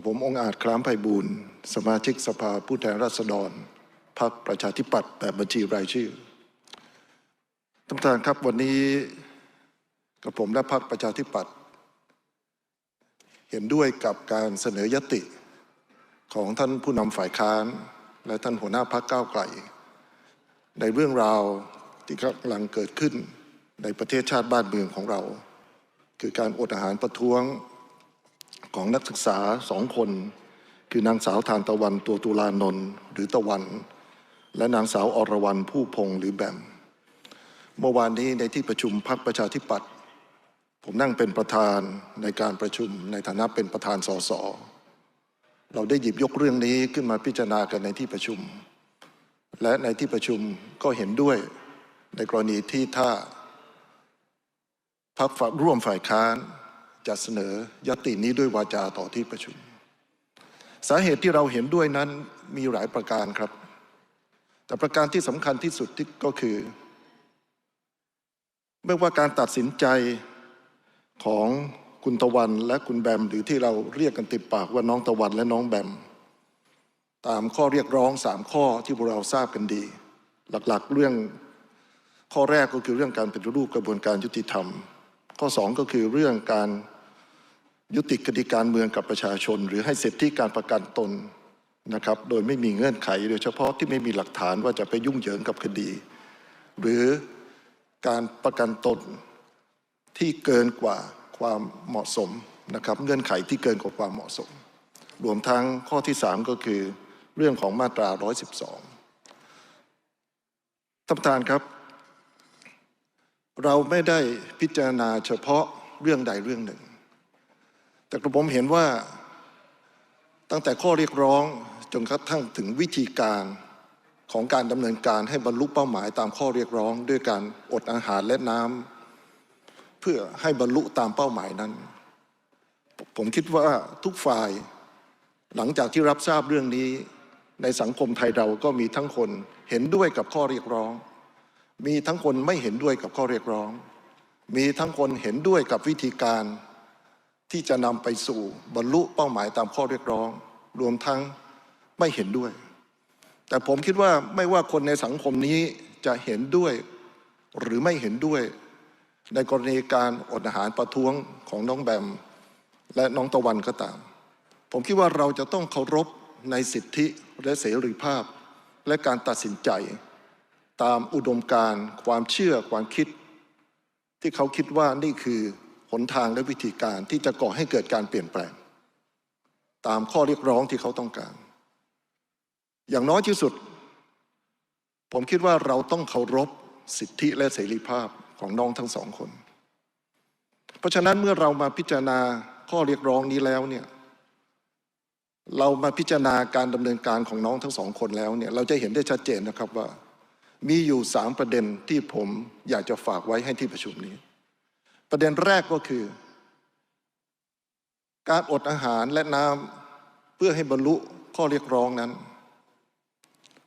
กับผมองอาจคล้ามไพบูลสมาชิกสภาผู้แทนราษฎรพรรคประชาธิปัตย์แบบบัญชีรายชื่อท่านประธานครับวันนี้กับผมและพรรคประชาธิปัตย์เห็นด้วยกับการเสนอยติของท่านผู้นำฝ่ายค้าน และท่านหัวหน้าพรรคก้าวไกล ในเรื่องราวที่กำลังเกิดขึ้นในประเทศชาติบ้านเมืองของเรา คือการอดอาหารประท้วง ของนักศึกษาสองคน คือนางสาวทานตะวันตัวตุลานนท์หรือตะวัน และนางสาวอรวรรณผู้พงหรือแบม เมื่อวานนี้ในที่ประชุมพรรคประชาธิปัตย์ผมนั่งเป็นประธานในการประชุมในฐานะเป็นประธานสสเราได้หยิบยกเรื่องนี้ขึ้นมาพิจารณากันในที่ประชุม และในที่ประชุมก็เห็นด้วยในกรณีที่ถ้าพรรคร่วมฝ่ายค้าน จะเสนอยตินี้ด้วยวาจาต่อที่ประชุม สาเหตุที่เราเห็นด้วยนั้นมีหลายประการครับ แต่ประการที่สำคัญที่สุดที่ก็คือ ไม่ว่าการตัดสินใจของคุณตะวันและคุณแบม หรือที่เราเรียกกันติดปากว่าน้องตะวันและน้องแบม ตามข้อเรียกร้องสามข้อที่พวกเราทราบกันดี หลักๆเรื่องข้อแรกก็คือเรื่องการปฏิรูปกระบวนการยุติธรรม ข้อสองก็คือเรื่องการ ยุติคดีการเมืองกับประชาชน หรือให้สิทธิการประกันตนนะครับ โดยไม่มีเงื่อนไข โดยเฉพาะที่ไม่มีหลักฐานว่าจะไปยุ่งเหยิงกับคดี หรือการประกันตนที่เกินกว่าความเหมาะสมนะครับ เงื่อนไขที่เกินกว่าความเหมาะสม รวมทั้งข้อที่สามก็คือเรื่องของมาตรา 112 ท่านประธานครับ เราไม่ได้พิจารณาเฉพาะเรื่องใดเรื่องหนึ่ง แต่กระผมเห็นว่าตั้งแต่ข้อเรียกร้องจนกระทั่งถึงวิธีการของการดำเนินการให้บรรลุเป้าหมายตามข้อเรียกร้องด้วยการอดอาหารและน้ำเพื่อให้บรรลุตามเป้าหมายนั้น ผมคิดว่าทุกฝ่ายหลังจากที่รับทราบเรื่องนี้ ในสังคมไทยเราก็มีทั้งคนเห็นด้วยกับข้อเรียกร้อง มีทั้งคนไม่เห็นด้วยกับข้อเรียกร้อง มีทั้งคนเห็นด้วยกับวิธีการ ที่จะนำไปสู่บรรลุเป้าหมายตามข้อเรียกร้อง รวมทั้งไม่เห็นด้วย แต่ผมคิดว่าไม่ว่าคนในสังคมนี้จะเห็นด้วยหรือไม่เห็นด้วย ในกรณีการอดอาหารประท้วงของน้องแบม และน้องตะวันก็ตาม ผมคิดว่าเราจะต้องเคารพในสิทธิและเสรีภาพ และการตัดสินใจ ตามอุดมการณ์ความเชื่อความคิด ที่เขาคิดว่านี่คือ หนทางและวิธีการที่จะก่อให้เกิดการเปลี่ยนแปลง ตามข้อเรียกร้องที่เขาต้องการ อย่างน้อยที่สุด ผมคิดว่าเราต้องเคารพสิทธิและเสรีภาพของน้องทั้งสองคน เพราะฉะนั้นเมื่อเรามาพิจารณาข้อเรียกร้องนี้แล้วเนี่ยเรามาพิจารณาการดำเนินการของน้องทั้งสองคนแล้วเนี่ยเราจะเห็นได้ชัดเจนนะครับว่า มีอยู่สามประเด็นที่ผมอยากจะฝากไว้ให้ที่ประชุมนี้ ประเด็นแรกก็คือ การอดอาหารและน้ำเพื่อให้บรรลุข้อเรียกร้องนั้น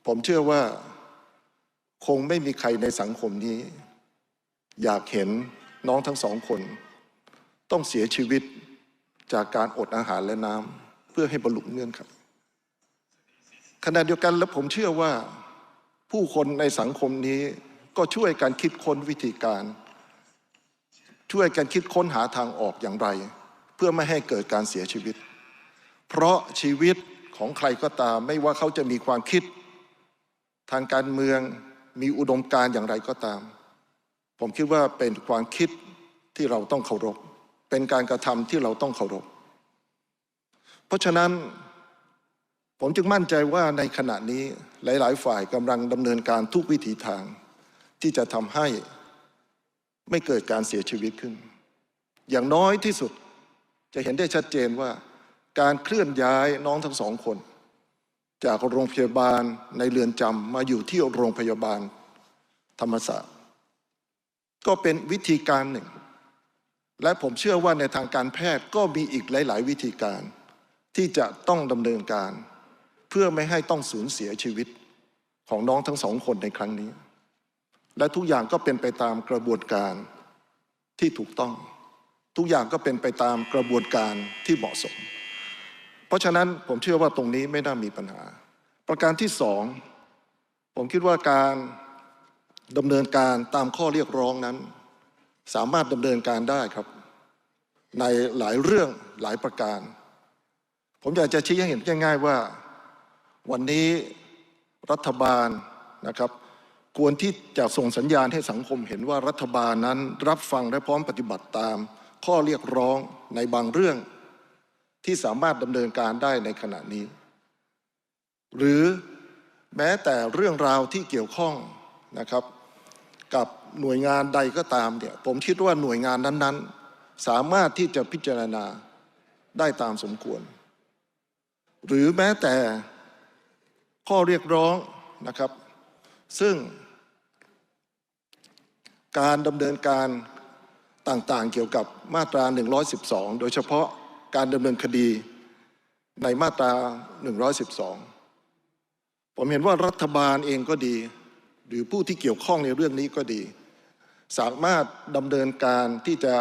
ผมเชื่อว่าคงไม่มีใครในสังคมนี้ อยากเห็นน้องทั้งสองคน ต้องเสียชีวิตจากการอดอาหารและน้ำเพื่อให้บรรลุเงื่อนไขขณะเดียวกันและผมเชื่อว่าผู้คนในสังคมนี้ก็ช่วยกันคิดค้นวิธีการ ช่วยกันคิดค้นหาทางออกอย่างไร เพื่อไม่ให้เกิดการเสียชีวิต เพราะชีวิตของใครก็ตามไม่ว่าเขาจะมีความคิด ทางการเมืองมีอุดมการณ์อย่างไรก็ตาม ผมคิดว่าเป็นความคิดที่เราต้องเคารพ เป็นการกระทำที่เราต้องเคารพ เพราะฉะนั้นผมจึงมั่นใจว่าในขณะนี้หลาย ๆ ฝ่ายกำลังดำเนินการทุกวิถีทาง ที่จะทำให้ ไม่เกิดการเสียชีวิตขึ้น อย่างน้อยที่สุดจะเห็นได้ชัดเจนว่า การเคลื่อนย้ายน้องทั้งสองคน จากโรงพยาบาลในเรือนจำมาอยู่ที่โรงพยาบาลธรรมศาสตร์ ก็เป็นวิธีการหนึ่ง และผมเชื่อว่าในทางการแพทย์ก็มีอีกหลาย ๆ วิธีการ ที่จะต้องดำเนินการ เพื่อไม่ให้ต้องสูญเสียชีวิตของน้องทั้งสองคนในครั้งนี้ และทุกอย่างก็เป็นไปตามกระบวนการที่ถูกต้อง ทุกอย่างก็เป็นไปตามกระบวนการที่เหมาะสม เพราะฉะนั้นผมเชื่อว่าตรงนี้ไม่น่ามีปัญหา ประการที่สองผมคิดว่าการดำเนินการตามข้อเรียกร้องนั้น สามารถดำเนินการได้ครับ ในหลายเรื่องหลายประการ ผมอยากจะชี้ให้เห็นง่าย ๆว่า วันนี้รัฐบาลนะครับ ควรที่จะส่งสัญญาณให้สังคมเห็นว่ารัฐบาลนั้นรับฟังและพร้อมปฏิบัติตาม ข้อเรียกร้องในบางเรื่อง ที่สามารถดำเนินการได้ในขณะนี้ หรือแม้แต่เรื่องราวที่เกี่ยวข้องนะครับ กับหน่วยงานใดก็ตามเนี่ยผมคิดว่าหน่วยงานนั้นๆ สามารถที่จะพิจารณาได้ตามสมควร หรือแม้แต่ข้อเรียกร้องนะครับ ซึ่ง การดำเนินการต่างๆ เกี่ยวกับมาตรา 112 โดยเฉพาะการดำเนินคดีในมาตรา 112 ผมเห็นว่ารัฐบาลเองก็ดี หรือผู้ที่เกี่ยวข้องในเรื่องนี้ก็ดี สามารถดำเนินการที่จะ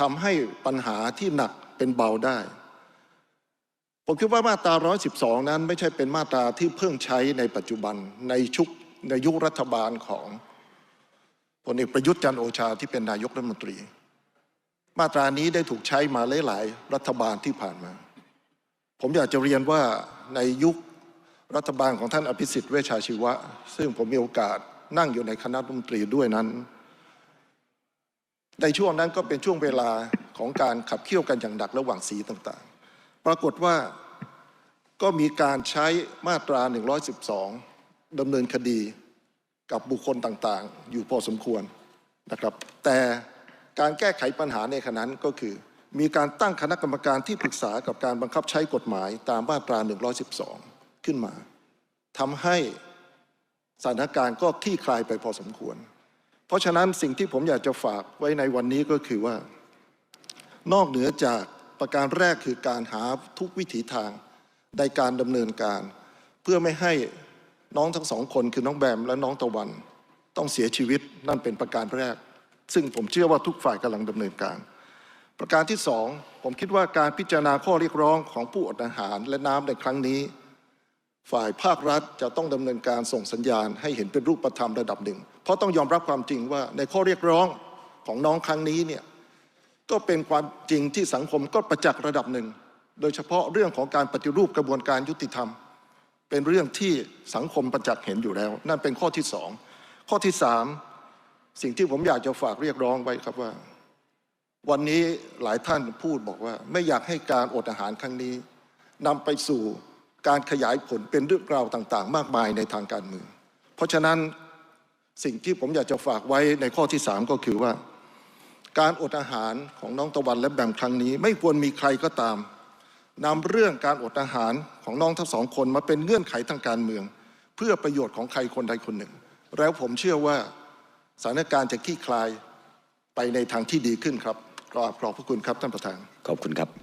ทำให้ปัญหาที่หนักเป็นเบาได้ ผมคิดว่ามาตรา 112 นั้นไม่ใช่เป็นมาตราที่เพิ่งใช้ในปัจจุบันในชุกในยุครัฐบาลของ ลเอกประยุทธ์จันโอชาที่เป็นนายกรัฐมนตรี มาตรานี้ได้ถูกใช้มาหลายๆรัฐบาลที่ผ่านมา ผมอยากจะเรียนว่าในยุครัฐบาลของท่านอภิสิทธิ์เวชชาชีวะ ซึ่งผมมีโอกาสนั่งอยู่ในคณะรัฐมนตรีด้วยนั้น ในช่วงนั้นก็เป็นช่วงเวลาของการขับเคี่ยวกันอย่างหนักระหว่างสีต่างๆ ปรากฏว่าก็มีการใช้มาตรา 112ดำเนินคดี กับบุคคลต่างๆ อยู่พอสมควรนะครับ แต่การแก้ไขปัญหาในขณะนั้นก็คือ มีการตั้งคณะกรรมการที่ปรึกษากับการบังคับใช้กฎหมายตามมาตรา 112 ขึ้นมาทำให้สถานการณ์ก็คลี่คลายไปพอสมควร เพราะฉะนั้นสิ่งที่ผมอยากจะฝากไว้ในวันนี้ก็คือว่า นอกเหนือจากประการแรกคือการหาทุกวิถีทางในการดำเนินการ เพื่อไม่ให้ น้องทั้งสองคนคือน้องแบมและน้องตะวัน ต้องเสียชีวิตนั่นเป็นประการแรก ซึ่งผมเชื่อว่าทุกฝ่ายกำลังดำเนินการ ประการที่สองผมคิดว่าการพิจารณาข้อเรียกร้องของผู้อดอาหารและน้ำในครั้งนี้ ฝ่ายภาครัฐจะต้องดำเนินการส่งสัญญาณให้เห็นเป็นรูปธรรมระดับหนึ่ง เพราะต้องยอมรับความจริงว่าในข้อเรียกร้องของน้องครั้งนี้เนี่ยก็เป็นความจริงที่สังคมก็ประจักษ์ระดับหนึ่ง โดยเฉพาะเรื่องของการปฏิรูปกระบวนการยุติธรรม เป็นเรื่องที่สังคมประจักษ์เห็นอยู่แล้ว นั่นเป็นข้อที่สองข้อที่สามสิ่งที่ผมอยากจะฝากเรียกร้องไว้ครับว่า วันนี้หลายท่านพูดบอกว่า ไม่อยากให้การอดอาหารครั้งนี้นำไปสู่การขยายผลเป็นเรื่องราวต่าง ๆ มากมายในทางการเมือง เพราะฉะนั้นสิ่งที่ผมอยากจะฝากไว้ในข้อที่สามก็คือว่า การอดอาหารของน้องตะวันและแบมครั้งนี้ ไม่ควรมีใครก็ตาม นำเรื่องการอดอาหารของน้องทั้งสองคนมาเป็นเงื่อนไขทางการเมือง เพื่อประโยชน์ของใครคนใดคนหนึ่ง แล้วผมเชื่อว่าสถานการณ์จะคลี่คลายไปในทางที่ดีขึ้นครับกราบขอบพระคุณครับท่านประธานขอบคุณครับ